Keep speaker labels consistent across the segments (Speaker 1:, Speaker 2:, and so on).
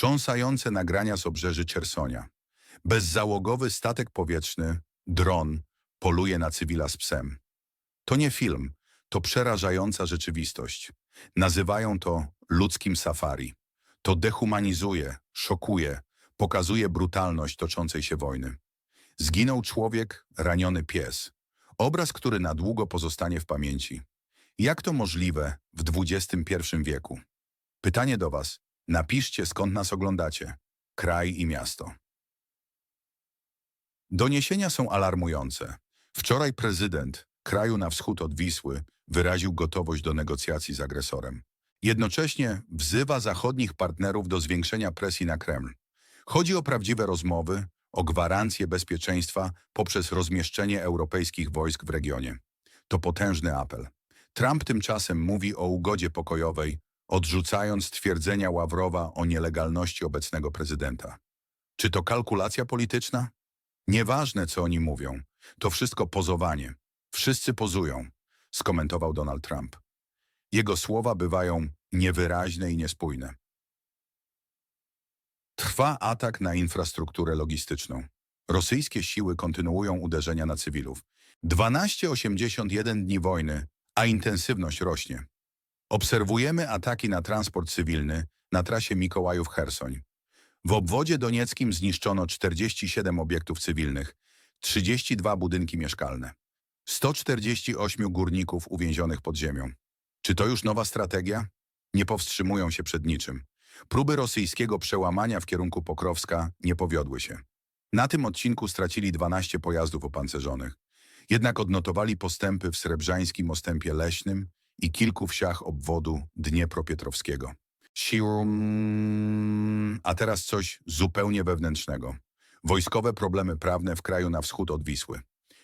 Speaker 1: Wstrząsające nagrania z obrzeży Czersonia. Bezzałogowy statek powietrzny, dron, poluje na cywila z psem. To nie film, to przerażająca rzeczywistość. Nazywają to ludzkim safari. To dehumanizuje, szokuje, pokazuje brutalność toczącej się wojny. Zginął człowiek, raniony pies. Obraz, który na długo pozostanie w pamięci. Jak to możliwe w XXI wieku? Pytanie do Was. Napiszcie, skąd nas oglądacie. Kraj i miasto. Doniesienia są alarmujące. Wczoraj prezydent kraju na wschód od Wisły wyraził gotowość do negocjacji z agresorem. Jednocześnie wzywa zachodnich partnerów do zwiększenia presji na Kreml. Chodzi o prawdziwe rozmowy, o gwarancję bezpieczeństwa poprzez rozmieszczenie europejskich wojsk w regionie. To potężny apel. Trump tymczasem mówi o ugodzie pokojowej, odrzucając twierdzenia Ławrowa o nielegalności obecnego prezydenta. Czy to kalkulacja polityczna? Nieważne, co oni mówią. To wszystko pozowanie. Wszyscy pozują, skomentował Donald Trump. Jego słowa bywają niewyraźne i niespójne. Trwa atak na infrastrukturę logistyczną. Rosyjskie siły kontynuują uderzenia na cywilów. 1281 dni wojny, a intensywność rośnie. Obserwujemy ataki na transport cywilny na trasie Mikołajów-Hersoń. W obwodzie donieckim zniszczono 47 obiektów cywilnych, 32 budynki mieszkalne, 148 górników uwięzionych pod ziemią. Czy to już nowa strategia? Nie powstrzymują się przed niczym. Próby rosyjskiego przełamania w kierunku Pokrowska nie powiodły się. Na tym odcinku stracili 12 pojazdów opancerzonych. Jednak odnotowali postępy w srebrzańskim ostępie leśnym i kilku wsiach obwodu Dniepropietrowskiego. Sium... A teraz coś zupełnie wewnętrznego. Wojskowe problemy prawne w kraju na wschód od Wisły.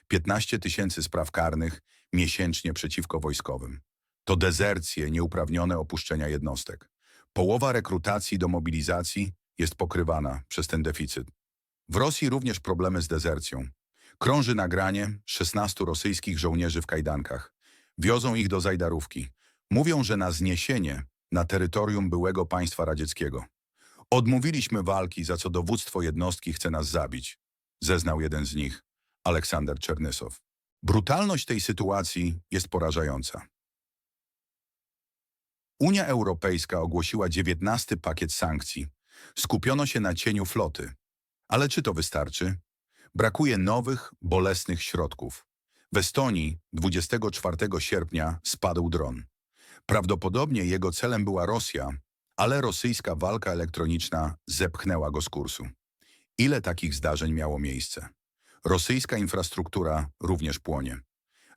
Speaker 1: 15 tysięcy spraw karnych miesięcznie przeciwko wojskowym. To dezercje, nieuprawnione opuszczenia jednostek. Połowa rekrutacji do mobilizacji jest pokrywana przez ten deficyt. W Rosji również problemy z dezercją. Krąży nagranie 16 rosyjskich żołnierzy w kajdankach. Wiozą ich do Zajdarówki. Mówią, że na zniesienie na terytorium byłego państwa radzieckiego. Odmówiliśmy walki, za co dowództwo jednostki chce nas zabić, zeznał jeden z nich, Aleksander Czernysow. Brutalność tej sytuacji jest porażająca. Unia Europejska ogłosiła 19 pakiet sankcji. Skupiono się na cieniu floty. Ale czy to wystarczy? Brakuje nowych, bolesnych środków. W Estonii 24 sierpnia spadł dron. Prawdopodobnie jego celem była Rosja, ale rosyjska walka elektroniczna zepchnęła go z kursu. Ile takich zdarzeń miało miejsce? Rosyjska infrastruktura również płonie.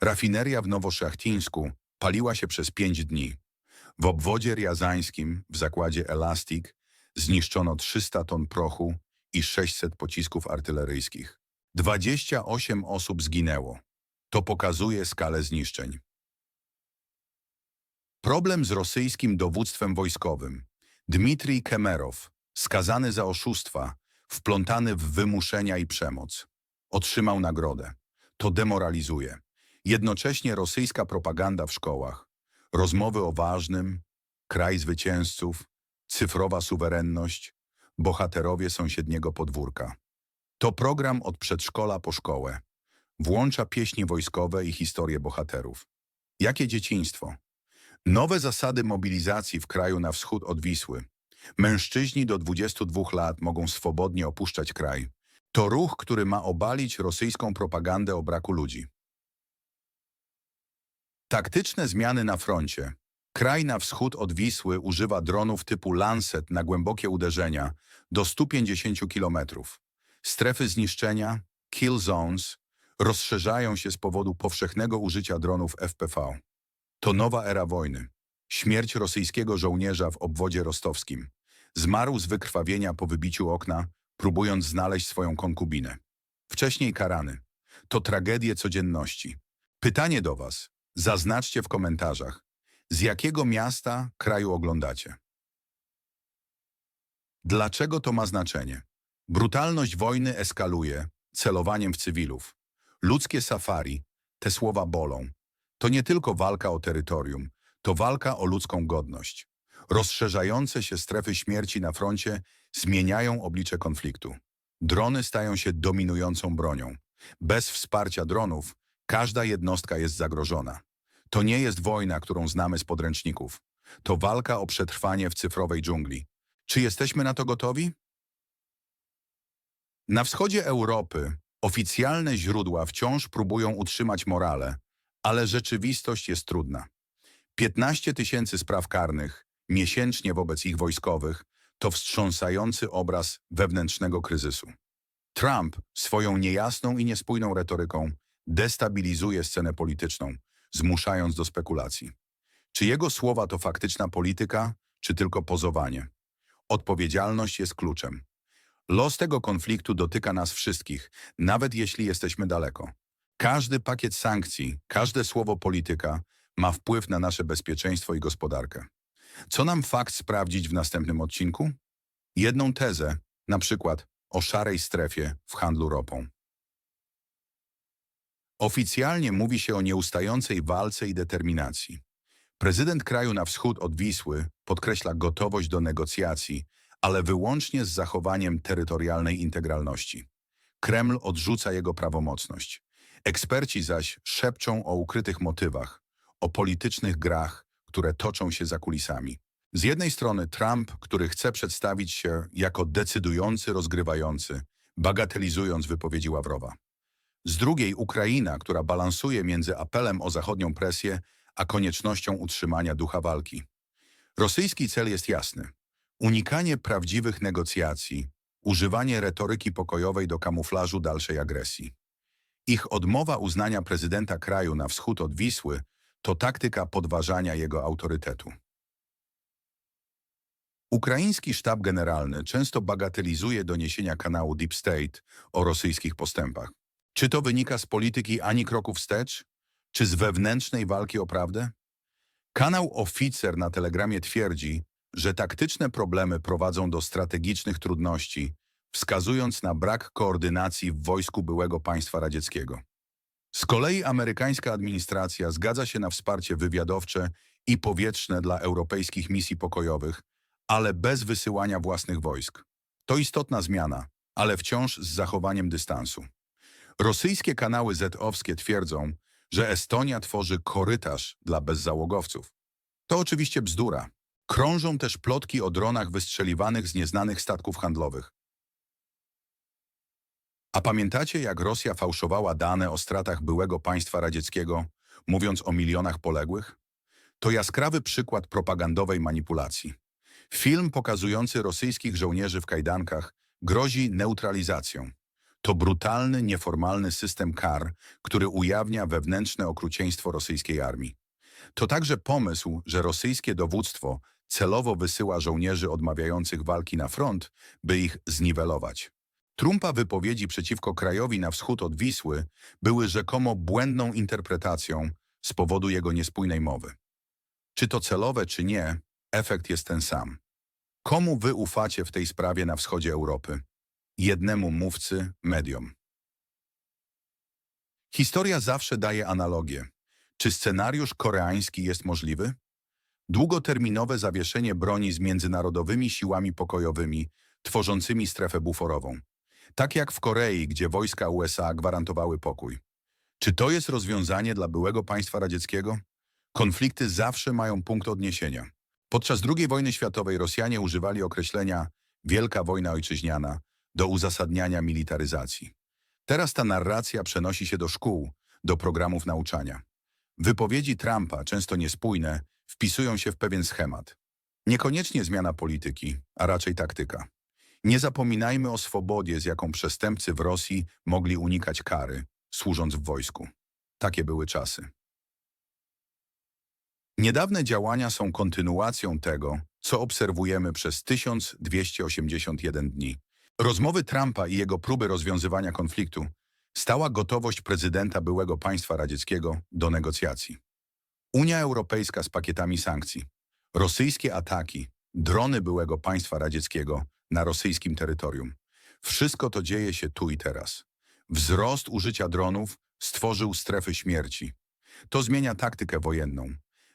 Speaker 1: Rafineria w Nowoszeachtińsku paliła się przez pięć dni. W obwodzie riazańskim, w zakładzie Elastic, zniszczono 300 ton prochu i 600 pocisków artyleryjskich. 28 osób zginęło. To pokazuje skalę zniszczeń. Problem z rosyjskim dowództwem wojskowym. Dmitrij Kemerow, skazany za oszustwa, wplątany w wymuszenia i przemoc. Otrzymał nagrodę. To demoralizuje. Jednocześnie rosyjska propaganda w szkołach. Rozmowy o ważnym, kraj zwycięzców, cyfrowa suwerenność, bohaterowie sąsiedniego podwórka. To program od przedszkola po szkołę. Włącza pieśni wojskowe i historie bohaterów. Jakie dzieciństwo? Nowe zasady mobilizacji w kraju na wschód od Wisły. Mężczyźni do 22 lat mogą swobodnie opuszczać kraj. To ruch, który ma obalić rosyjską propagandę o braku ludzi. Taktyczne zmiany na froncie. Kraj na wschód od Wisły używa dronów typu Lancet na głębokie uderzenia do 150 km. Strefy zniszczenia, kill zones, rozszerzają się z powodu powszechnego użycia dronów FPV. To nowa era wojny. Śmierć rosyjskiego żołnierza w obwodzie rostowskim. Zmarł z wykrwawienia po wybiciu okna, próbując znaleźć swoją konkubinę. Wcześniej karany. To tragedie codzienności. Pytanie do Was. Zaznaczcie w komentarzach, z jakiego miasta kraju oglądacie. Dlaczego to ma znaczenie? Brutalność wojny eskaluje celowaniem w cywilów. Ludzkie safari, te słowa bolą. To nie tylko walka o terytorium, to walka o ludzką godność. Rozszerzające się strefy śmierci na froncie zmieniają oblicze konfliktu. Drony stają się dominującą bronią. Bez wsparcia dronów każda jednostka jest zagrożona. To nie jest wojna, którą znamy z podręczników. To walka o przetrwanie w cyfrowej dżungli. Czy jesteśmy na to gotowi? Na wschodzie Europy oficjalne źródła wciąż próbują utrzymać morale, ale rzeczywistość jest trudna. 15 tysięcy spraw karnych miesięcznie wobec ich wojskowych to wstrząsający obraz wewnętrznego kryzysu. Trump swoją niejasną i niespójną retoryką destabilizuje scenę polityczną, zmuszając do spekulacji. Czy jego słowa to faktyczna polityka, czy tylko pozowanie? Odpowiedzialność jest kluczem. Los tego konfliktu dotyka nas wszystkich, nawet jeśli jesteśmy daleko. Każdy pakiet sankcji, każde słowo polityka ma wpływ na nasze bezpieczeństwo i gospodarkę. Co nam fakt sprawdzić w następnym odcinku? Jedną tezę, na przykład o szarej strefie w handlu ropą. Oficjalnie mówi się o nieustającej walce i determinacji. Prezydent kraju na wschód od Wisły podkreśla gotowość do negocjacji, ale wyłącznie z zachowaniem terytorialnej integralności. Kreml odrzuca jego prawomocność. Eksperci zaś szepczą o ukrytych motywach, o politycznych grach, które toczą się za kulisami. Z jednej strony Trump, który chce przedstawić się jako decydujący, rozgrywający, bagatelizując wypowiedzi Ławrowa. Z drugiej Ukraina, która balansuje między apelem o zachodnią presję, a koniecznością utrzymania ducha walki. Rosyjski cel jest jasny. Unikanie prawdziwych negocjacji, używanie retoryki pokojowej do kamuflażu dalszej agresji. Ich odmowa uznania prezydenta kraju na wschód od Wisły to taktyka podważania jego autorytetu. Ukraiński sztab generalny często bagatelizuje doniesienia kanału Deep State o rosyjskich postępach. Czy to wynika z polityki ani kroku wstecz, czy z wewnętrznej walki o prawdę? Kanał Oficer na Telegramie twierdzi, że taktyczne problemy prowadzą do strategicznych trudności, wskazując na brak koordynacji w wojsku byłego państwa radzieckiego. Z kolei amerykańska administracja zgadza się na wsparcie wywiadowcze i powietrzne dla europejskich misji pokojowych, ale bez wysyłania własnych wojsk. To istotna zmiana, ale wciąż z zachowaniem dystansu. Rosyjskie kanały Z-owskie twierdzą, że Estonia tworzy korytarz dla bezzałogowców. To oczywiście bzdura. Krążą też plotki o dronach wystrzeliwanych z nieznanych statków handlowych. A pamiętacie, jak Rosja fałszowała dane o stratach byłego państwa radzieckiego, mówiąc o milionach poległych? To jaskrawy przykład propagandowej manipulacji. Film pokazujący rosyjskich żołnierzy w kajdankach grozi neutralizacją. To brutalny, nieformalny system kar, który ujawnia wewnętrzne okrucieństwo rosyjskiej armii. To także pomysł, że rosyjskie dowództwo celowo wysyła żołnierzy odmawiających walki na front, by ich zniwelować. Trumpa wypowiedzi przeciwko krajowi na wschód od Wisły były rzekomo błędną interpretacją z powodu jego niespójnej mowy. Czy to celowe, czy nie, efekt jest ten sam. Komu wy ufacie w tej sprawie na wschodzie Europy? Jednemu mówcy, mediom. Historia zawsze daje analogię. Czy scenariusz koreański jest możliwy? Długoterminowe zawieszenie broni z międzynarodowymi siłami pokojowymi, tworzącymi strefę buforową. Tak jak w Korei, gdzie wojska USA gwarantowały pokój. Czy to jest rozwiązanie dla byłego państwa radzieckiego? Konflikty zawsze mają punkt odniesienia. Podczas II wojny światowej Rosjanie używali określenia Wielka wojna ojczyźniana do uzasadniania militaryzacji. Teraz ta narracja przenosi się do szkół, do programów nauczania. Wypowiedzi Trumpa, często niespójne, wpisują się w pewien schemat. Niekoniecznie zmiana polityki, a raczej taktyka. Nie zapominajmy o swobodzie, z jaką przestępcy w Rosji mogli unikać kary, służąc w wojsku. Takie były czasy. Niedawne działania są kontynuacją tego, co obserwujemy przez 1281 dni. Rozmowy Trumpa i jego próby rozwiązywania konfliktu stała gotowość prezydenta byłego państwa radzieckiego do negocjacji. Unia Europejska z pakietami sankcji, rosyjskie ataki, drony byłego państwa radzieckiego na rosyjskim terytorium. Wszystko to dzieje się tu i teraz. Wzrost użycia dronów stworzył strefy śmierci. To zmienia taktykę wojenną.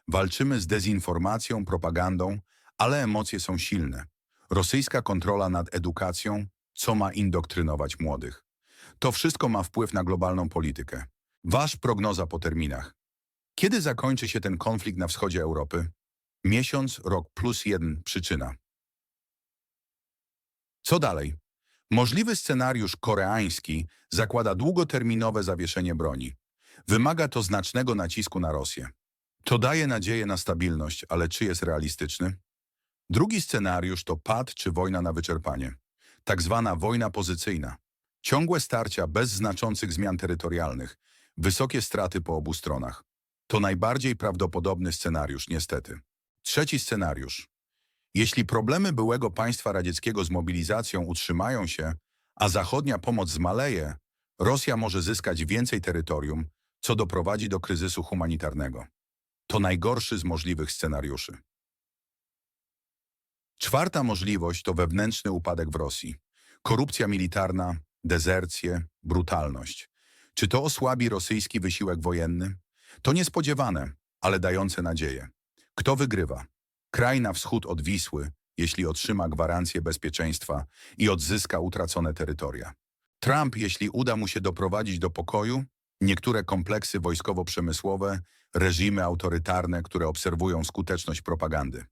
Speaker 1: Walczymy z dezinformacją, propagandą, Ale emocje są silne. Rosyjska kontrola nad edukacją, co ma indoktrynować młodych. To wszystko ma wpływ na globalną politykę. Wasz prognoza po terminach. Kiedy zakończy się ten konflikt na wschodzie Europy? Miesiąc, rok plus jeden przyczyna. Co dalej? Możliwy scenariusz koreański zakłada długoterminowe zawieszenie broni. Wymaga to znacznego nacisku na Rosję. To daje nadzieję na stabilność, ale czy jest realistyczny? Drugi scenariusz to pad czy wojna na wyczerpanie. Tak zwana wojna pozycyjna. Ciągłe starcia bez znaczących zmian terytorialnych, wysokie straty po obu stronach. To najbardziej prawdopodobny scenariusz, niestety. Trzeci scenariusz. Jeśli problemy byłego państwa radzieckiego z mobilizacją utrzymają się, a zachodnia pomoc zmaleje, Rosja może zyskać więcej terytorium, co doprowadzi do kryzysu humanitarnego. To najgorszy z możliwych scenariuszy. Czwarta możliwość to wewnętrzny upadek w Rosji. Korupcja militarna, dezercje, brutalność. Czy to osłabi rosyjski wysiłek wojenny? To niespodziewane, ale dające nadzieję. Kto wygrywa? Kraj na wschód od Wisły, jeśli otrzyma gwarancję bezpieczeństwa i odzyska utracone terytoria. Trump, jeśli uda mu się doprowadzić do pokoju, niektóre kompleksy wojskowo-przemysłowe, reżimy autorytarne, które obserwują skuteczność propagandy.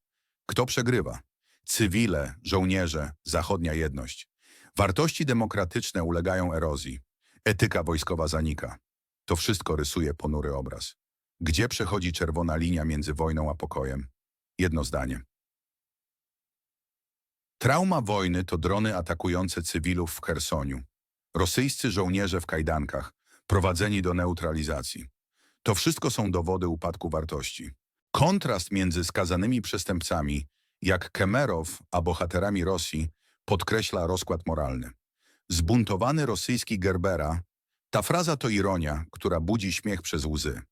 Speaker 1: Kto przegrywa? Cywile, żołnierze, zachodnia jedność. Wartości demokratyczne ulegają erozji. Etyka wojskowa zanika. To wszystko rysuje ponury obraz. Gdzie przechodzi czerwona linia między wojną a pokojem? Jedno zdanie. Trauma wojny to drony atakujące cywilów w Chersoniu. Rosyjscy żołnierze w kajdankach, prowadzeni do neutralizacji. To wszystko są dowody upadku wartości. Kontrast między skazanymi przestępcami, jak Kemerow, a bohaterami Rosji, podkreśla rozkład moralny. Zbuntowany rosyjski Gerbera, ta fraza to ironia, która budzi śmiech przez łzy.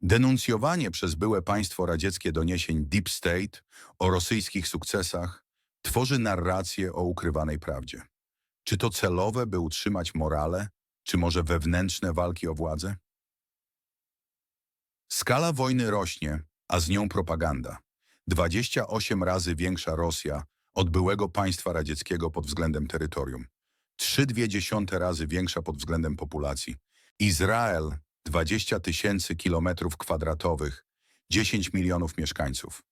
Speaker 1: Denuncjowanie przez byłe państwo radzieckie doniesień Deep State o rosyjskich sukcesach tworzy narrację o ukrywanej prawdzie. Czy to celowe, by utrzymać morale, czy może wewnętrzne walki o władzę? Skala wojny rośnie, a z nią propaganda. 28 razy większa Rosja od byłego państwa radzieckiego pod względem terytorium. 3,2 razy większa pod względem populacji. Izrael 20 tysięcy kilometrów kwadratowych, 10 milionów mieszkańców.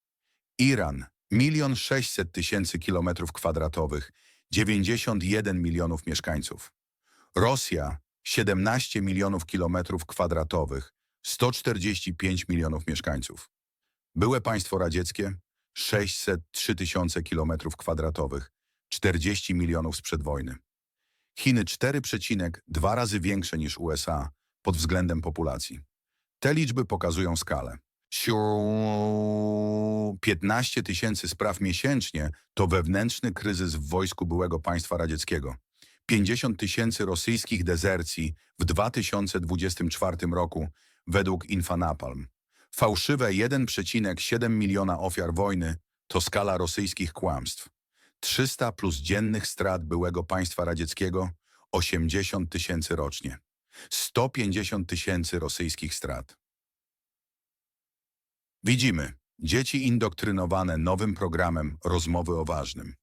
Speaker 1: Iran 1 600 tysięcy kilometrów kwadratowych, 91 milionów mieszkańców. Rosja 17 milionów kilometrów kwadratowych, 145 milionów mieszkańców. Byłe państwo radzieckie 603 tysiące kilometrów kwadratowych, 40 milionów sprzed wojny. Chiny 4,2 razy większe niż USA pod względem populacji. Te liczby pokazują skalę. Siu- 15 tysięcy spraw miesięcznie to wewnętrzny kryzys w wojsku byłego państwa radzieckiego. 50 tysięcy rosyjskich dezercji w 2024 roku według Infanapalm. Fałszywe 1,7 miliona ofiar wojny to skala rosyjskich kłamstw. 300 plus dziennych strat byłego państwa radzieckiego 80 tysięcy rocznie. 150 tysięcy rosyjskich strat. Widzimy, dzieci indoktrynowane nowym programem rozmowy o ważnym.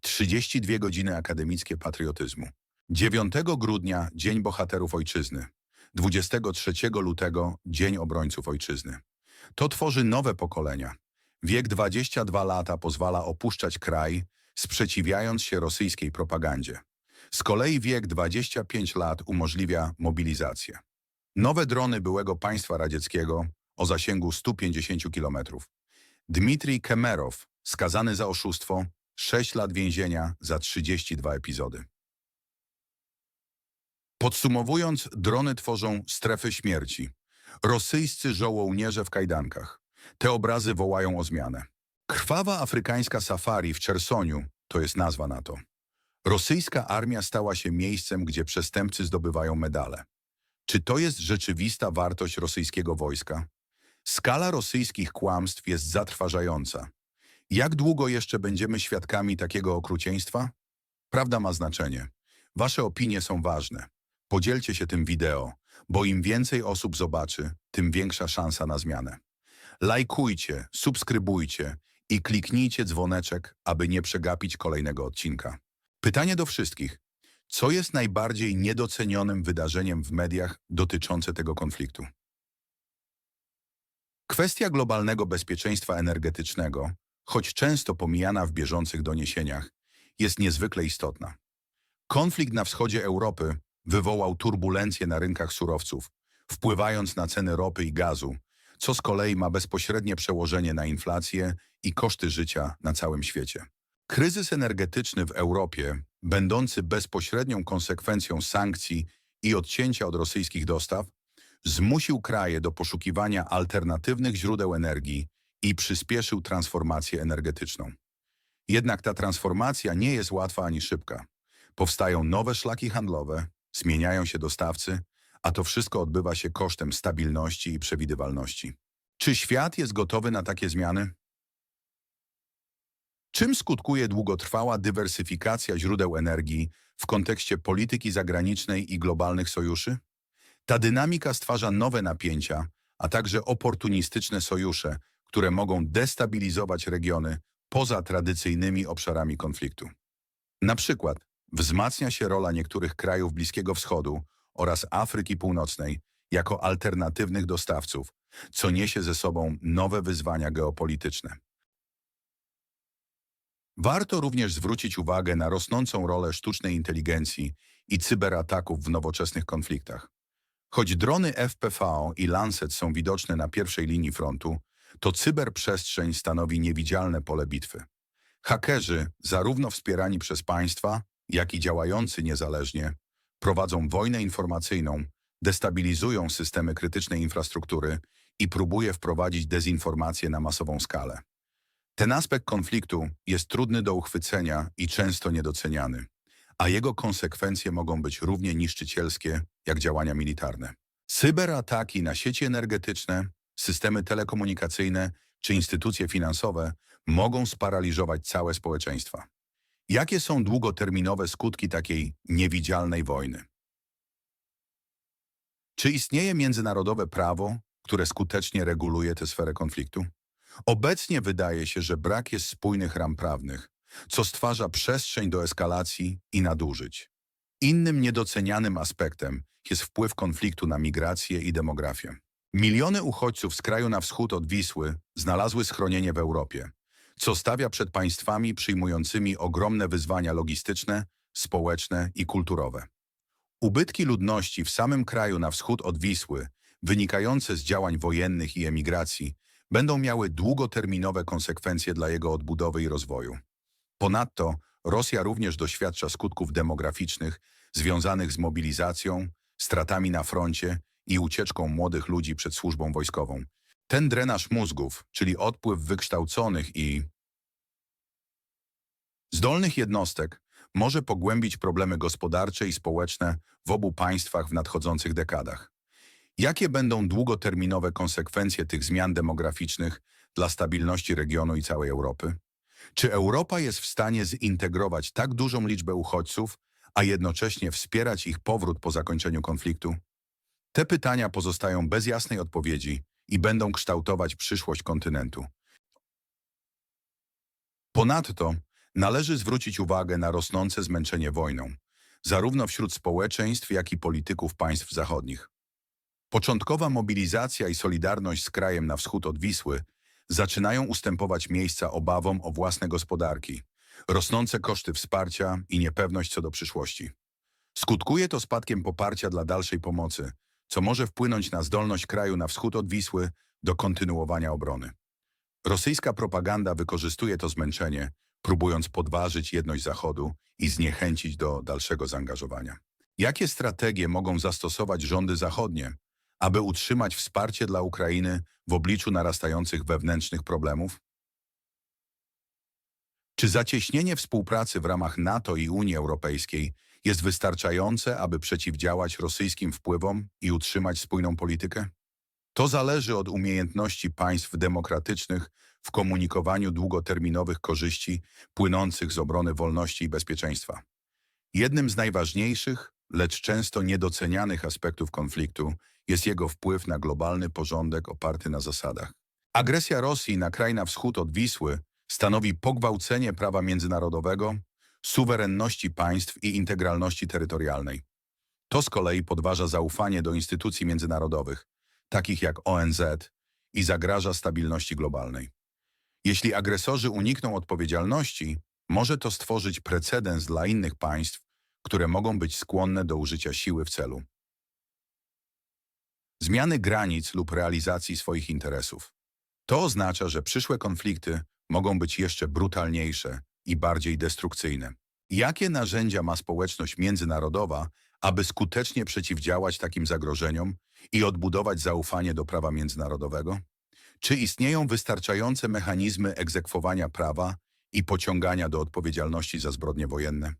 Speaker 1: 32 godziny akademickie patriotyzmu. 9 grudnia Dzień Bohaterów Ojczyzny. 23 lutego Dzień Obrońców Ojczyzny. To tworzy nowe pokolenia. Wiek 22 lata pozwala opuszczać kraj, sprzeciwiając się rosyjskiej propagandzie. Z kolei wiek 25 lat umożliwia mobilizację. Nowe drony byłego państwa radzieckiego o zasięgu 150 km. Dmitrij Kemerow, skazany za oszustwo, 6 lat więzienia za 32 epizody. Podsumowując, drony tworzą strefy śmierci. Rosyjscy żołnierze w kajdankach. Te obrazy wołają o zmianę. Krwawa afrykańska safari w Chersoniu to jest nazwa na to. Rosyjska armia stała się miejscem, gdzie przestępcy zdobywają medale. Czy to jest rzeczywista wartość rosyjskiego wojska? Skala rosyjskich kłamstw jest zatrważająca. Jak długo jeszcze będziemy świadkami takiego okrucieństwa? Prawda ma znaczenie. Wasze opinie są ważne. Podzielcie się tym wideo, bo im więcej osób zobaczy, tym większa szansa na zmianę. Lajkujcie, subskrybujcie i kliknijcie dzwoneczek, aby nie przegapić kolejnego odcinka. Pytanie do wszystkich. Co jest najbardziej niedocenionym wydarzeniem w mediach dotyczące tego konfliktu? Kwestia globalnego bezpieczeństwa energetycznego, choć często pomijana w bieżących doniesieniach, jest niezwykle istotna. Konflikt na wschodzie Europy wywołał turbulencje na rynkach surowców, wpływając na ceny ropy i gazu, co z kolei ma bezpośrednie przełożenie na inflację i koszty życia na całym świecie. Kryzys energetyczny w Europie, będący bezpośrednią konsekwencją sankcji i odcięcia od rosyjskich dostaw, zmusił kraje do poszukiwania alternatywnych źródeł energii i przyspieszył transformację energetyczną. Jednak ta transformacja nie jest łatwa ani szybka. Powstają nowe szlaki handlowe, zmieniają się dostawcy, a to wszystko odbywa się kosztem stabilności i przewidywalności. Czy świat jest gotowy na takie zmiany? Czym skutkuje długotrwała dywersyfikacja źródeł energii w kontekście polityki zagranicznej i globalnych sojuszy? Ta dynamika stwarza nowe napięcia, a także oportunistyczne sojusze, które mogą destabilizować regiony poza tradycyjnymi obszarami konfliktu. Na przykład wzmacnia się rola niektórych krajów Bliskiego Wschodu oraz Afryki Północnej jako alternatywnych dostawców, co niesie ze sobą nowe wyzwania geopolityczne. Warto również zwrócić uwagę na rosnącą rolę sztucznej inteligencji i cyberataków w nowoczesnych konfliktach. Choć drony FPV i Lancet są widoczne na pierwszej linii frontu, to cyberprzestrzeń stanowi niewidzialne pole bitwy. Hakerzy, zarówno wspierani przez państwa, jak i działający niezależnie, prowadzą wojnę informacyjną, destabilizują systemy krytycznej infrastruktury i próbuje wprowadzić dezinformację na masową skalę. Ten aspekt konfliktu jest trudny do uchwycenia i często niedoceniany, a jego konsekwencje mogą być równie niszczycielskie jak działania militarne. Cyberataki na sieci energetyczne, systemy telekomunikacyjne czy instytucje finansowe mogą sparaliżować całe społeczeństwa. Jakie są długoterminowe skutki takiej niewidzialnej wojny? Czy istnieje międzynarodowe prawo, które skutecznie reguluje tę sferę konfliktu? Obecnie wydaje się, że brak jest spójnych ram prawnych, co stwarza przestrzeń do eskalacji i nadużyć. Innym niedocenianym aspektem jest wpływ konfliktu na migrację i demografię. Miliony uchodźców z kraju na wschód od Wisły znalazły schronienie w Europie, co stawia przed państwami przyjmującymi ogromne wyzwania logistyczne, społeczne i kulturowe. Ubytki ludności w samym kraju na wschód od Wisły, wynikające z działań wojennych i emigracji, będą miały długoterminowe konsekwencje dla jego odbudowy i rozwoju. Ponadto Rosja również doświadcza skutków demograficznych związanych z mobilizacją, stratami na froncie i ucieczką młodych ludzi przed służbą wojskową. Ten drenaż mózgów, czyli odpływ wykształconych i zdolnych jednostek, może pogłębić problemy gospodarcze i społeczne w obu państwach w nadchodzących dekadach. Jakie będą długoterminowe konsekwencje tych zmian demograficznych dla stabilności regionu i całej Europy? Czy Europa jest w stanie zintegrować tak dużą liczbę uchodźców, a jednocześnie wspierać ich powrót po zakończeniu konfliktu? Te pytania pozostają bez jasnej odpowiedzi i będą kształtować przyszłość kontynentu. Ponadto należy zwrócić uwagę na rosnące zmęczenie wojną, zarówno wśród społeczeństw, jak i polityków państw zachodnich. Początkowa mobilizacja i solidarność z krajem na wschód od Wisły zaczynają ustępować miejsca obawom o własne gospodarki, rosnące koszty wsparcia i niepewność co do przyszłości. Skutkuje to spadkiem poparcia dla dalszej pomocy, co może wpłynąć na zdolność kraju na wschód od Wisły do kontynuowania obrony. Rosyjska propaganda wykorzystuje to zmęczenie, próbując podważyć jedność Zachodu i zniechęcić do dalszego zaangażowania. Jakie strategie mogą zastosować rządy zachodnie, aby utrzymać wsparcie dla Ukrainy w obliczu narastających wewnętrznych problemów? Czy zacieśnienie współpracy w ramach NATO i Unii Europejskiej jest wystarczające, aby przeciwdziałać rosyjskim wpływom i utrzymać spójną politykę? To zależy od umiejętności państw demokratycznych w komunikowaniu długoterminowych korzyści płynących z obrony wolności i bezpieczeństwa. Jednym z najważniejszych, lecz często niedocenianych aspektów konfliktu jest jego wpływ na globalny porządek oparty na zasadach. Agresja Rosji na kraj na wschód od Wisły stanowi pogwałcenie prawa międzynarodowego, suwerenności państw i integralności terytorialnej. To z kolei podważa zaufanie do instytucji międzynarodowych, takich jak ONZ, i zagraża stabilności globalnej. Jeśli agresorzy unikną odpowiedzialności, może to stworzyć precedens dla innych państw, które mogą być skłonne do użycia siły w celu zmiany granic lub realizacji swoich interesów. To oznacza, że przyszłe konflikty mogą być jeszcze brutalniejsze i bardziej destrukcyjne. Jakie narzędzia ma społeczność międzynarodowa, aby skutecznie przeciwdziałać takim zagrożeniom i odbudować zaufanie do prawa międzynarodowego? Czy istnieją wystarczające mechanizmy egzekwowania prawa i pociągania do odpowiedzialności za zbrodnie wojenne?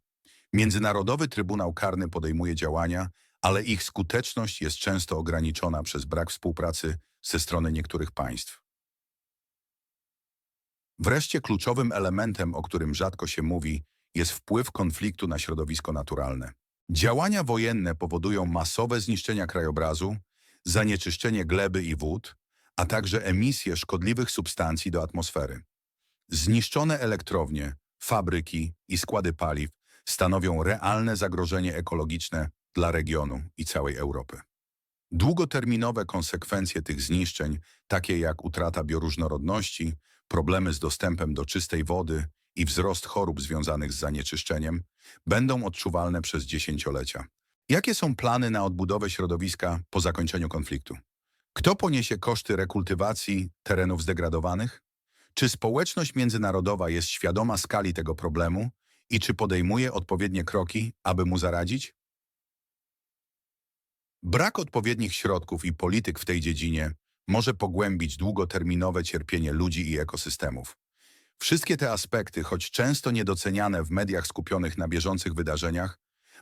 Speaker 1: Międzynarodowy Trybunał Karny podejmuje działania, ale ich skuteczność jest często ograniczona przez brak współpracy ze strony niektórych państw. Wreszcie kluczowym elementem, o którym rzadko się mówi, jest wpływ konfliktu na środowisko naturalne. Działania wojenne powodują masowe zniszczenia krajobrazu, zanieczyszczenie gleby i wód, a także emisję szkodliwych substancji do atmosfery. Zniszczone elektrownie, fabryki i składy paliw stanowią realne zagrożenie ekologiczne dla regionu i całej Europy. Długoterminowe konsekwencje tych zniszczeń, takie jak utrata bioróżnorodności, problemy z dostępem do czystej wody i wzrost chorób związanych z zanieczyszczeniem, będą odczuwalne przez dziesięciolecia. Jakie są plany na odbudowę środowiska po zakończeniu konfliktu? Kto poniesie koszty rekultywacji terenów zdegradowanych? Czy społeczność międzynarodowa jest świadoma skali tego problemu i czy podejmuje odpowiednie kroki, aby mu zaradzić? Brak odpowiednich środków i polityk w tej dziedzinie może pogłębić długoterminowe cierpienie ludzi i ekosystemów. Wszystkie te aspekty, choć często niedoceniane w mediach skupionych na bieżących wydarzeniach,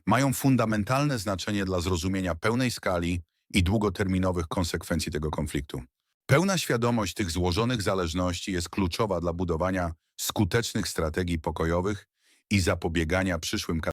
Speaker 1: mają fundamentalne znaczenie dla zrozumienia pełnej skali i długoterminowych konsekwencji tego konfliktu. Pełna świadomość tych złożonych zależności jest kluczowa dla budowania skutecznych strategii pokojowych i zapobiegania przyszłym katastrofom.